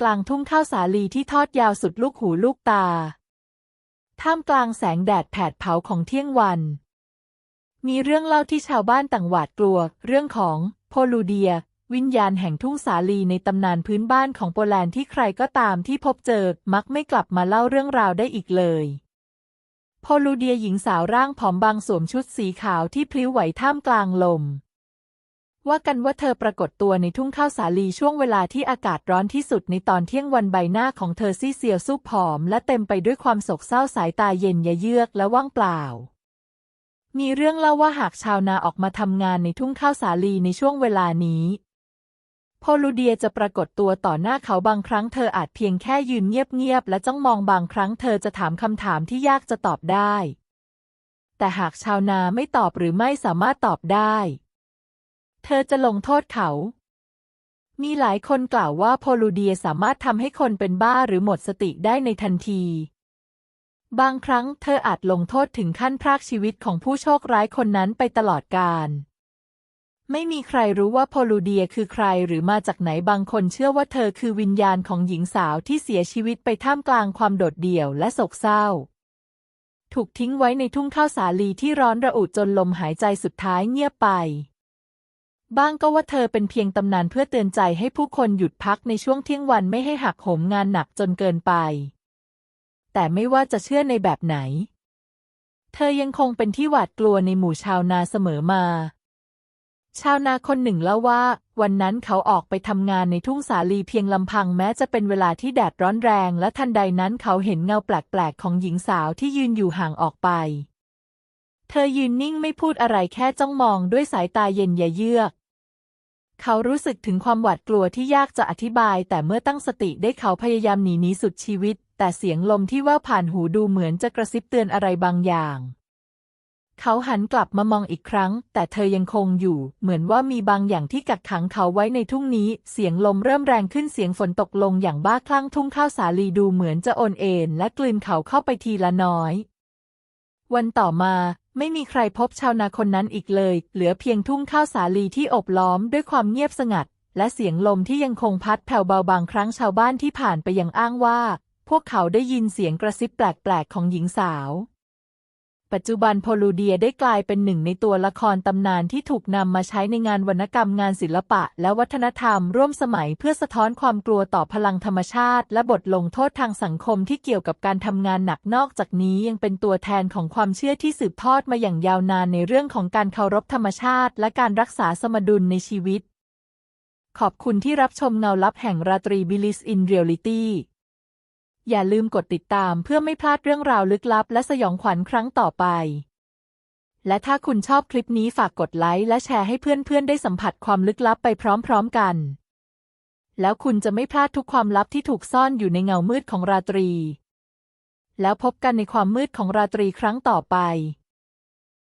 กลางทุ่งข้าวสาลีที่ทอดยาวสุดลูกหูลูกตา ท่ามกลางแสงแดดแผดเผาของเที่ยงวัน มีเรื่องเล่าที่ชาวบ้านต่างหวาดกลัว เรื่องของโพลูเดีย วิญญาณแห่งทุ่งสาลีในตำนานพื้นบ้านของโปแลนด์ที่ใครก็ตามที่พบเจอมักไม่กลับมาเล่าเรื่องราวได้อีกเลยโพลูเดียหญิงสาวร่างผอมบางสวมชุดสีขาวที่พลิ้วไหวท่ามกลางลม ว่ากันว่าเธอปรากฏตัวในทุ่งข้าวสาลีช่วงเวลาที่อากาศร้อนที่สุดในตอนเที่ยงวันใบหน้าของเธอซีเซียวซูบผอม และเต็มไปด้วยความโศกเศร้าสายตาเย็นยะเยือกและว่างเปล่า มีเรื่องเล่าว่าหากชาวนาออกมาทำงานในทุ่งข้าวสาลีในช่วงเวลานี้โพลูเดียจะปรากฏตัวต่อหน้าเขาบางครั้งเธออาจเพียงแค่ยืนเงียบๆและจ้องมองบางครั้งเธอจะถามคำถามที่ยากจะตอบได้ แต่หากชาวนาไม่ตอบหรือไม่สามารถตอบได้ เธอจะลงโทษเขา มีหลายคนกล่าวว่าโพลูเดียสามารถทำให้คนเป็นบ้าหรือหมดสติได้ในทันที บางครั้งเธออาจลงโทษถึงขั้นพรากชีวิตของผู้โชคร้ายคนนั้นไปตลอดกาลไม่มีใครรู้ว่าโพลูเดียคือใครหรือมาจากไหนบางคนเชื่อว่าเธอคือวิญญาณของหญิงสาวที่เสียชีวิตไปท่ามกลางความโดดเดี่ยวและโศกเศร้า ถูกทิ้งไว้ในทุ่งข้าวสาลีที่ร้อนระอุจนลมหายใจสุดท้ายเงียบไป บ้างก็ว่าเธอเป็นเพียงตำนานเพื่อเตือนใจให้ผู้คนหยุดพักในช่วงเที่ยงวันไม่ให้หักโหมงานหนักจนเกินไป แต่ไม่ว่าจะเชื่อในแบบไหน เธอยังคงเป็นที่หวาดกลัวในหมู่ชาวนาเสมอมา ชาวนาคนหนึ่งเล่าว่า วันนั้นเขาออกไปทำงานในทุ่งสาลีเพียงลำพังแม้จะเป็นเวลาที่แดดร้อนแรง และทันใดนั้นเขาเห็นเงาแปลกๆของหญิงสาวที่ยืนอยู่ห่างออกไปเธอยืนนิ่งไม่พูดอะไรแค่จ้องมองด้วยสายตาเย็นยะเยือก เขารู้สึกถึงความหวาดกลัวที่ยากจะอธิบาย แต่เมื่อตั้งสติได้เขาพยายามหนีหนีสุดชีวิต แต่เสียงลมที่แว่วผ่านหูดูเหมือนจะกระซิบเตือนอะไรบางอย่าง เขาหันกลับมามองอีกครั้ง แต่เธอยังคงอยู่ เหมือนว่ามีบางอย่างที่กักขังเขาไว้ในทุ่งนี้ เสียงลมเริ่มแรงขึ้นเสียงฝนตกลงอย่างบ้าคลั่งทุ่งข้าวสาลีดูเหมือนจะโอนเอ็นและกลืนเขาเข้าไปทีละน้อย วันต่อมา ไม่มีใครพบชาวนาคนนั้นอีกเลย เหลือเพียงทุ่งข้าวสาลีที่อบล้อมด้วยความเงียบสงัด และเสียงลมที่ยังคงพัดแผ่วเบาบางครั้งชาวบ้านที่ผ่านไปยังอ้างว่า พวกเขาได้ยินเสียงกระซิบแปลกๆของหญิงสาว ปัจจุบันโพลูเดียได้กลายเป็นหนึ่งในตัวละครตำนานที่ถูกนำมาใช้ในงานวรรณกรรมงานศิลปะ และวัฒนธรรมร่วมสมัยเพื่อสะท้อนความกลัวต่อพลังธรรมชาติ และบทลงโทษทางสังคมที่เกี่ยวกับการทำงานหนักนอกจากนี้ยังเป็นตัวแทนของความเชื่อที่สืบทอดมาอย่างยาวนานในเรื่องของการเคารพธรรมชาติ และการรักษาสมดุลในชีวิต ขอบคุณที่รับชมเงาลับแห่งราตรีบิลิสอินเรียลิตี้ อย่าลืมกดติดตามเพื่อไม่พลาดเรื่องราวลึกลับ และสยองขวัญครั้งต่อไป และถ้าคุณชอบคลิปนี้ฝากกดไลค์และแชร์ให้เพื่อนๆ ได้สัมผัสความลึกลับไปพร้อมๆกัน แล้วคุณจะไม่พลาดทุกความลับที่ถูกซ่อนอยู่ในเงามืดของราตรี แล้วพบกันในความมืดของราตรีครั้งต่อไป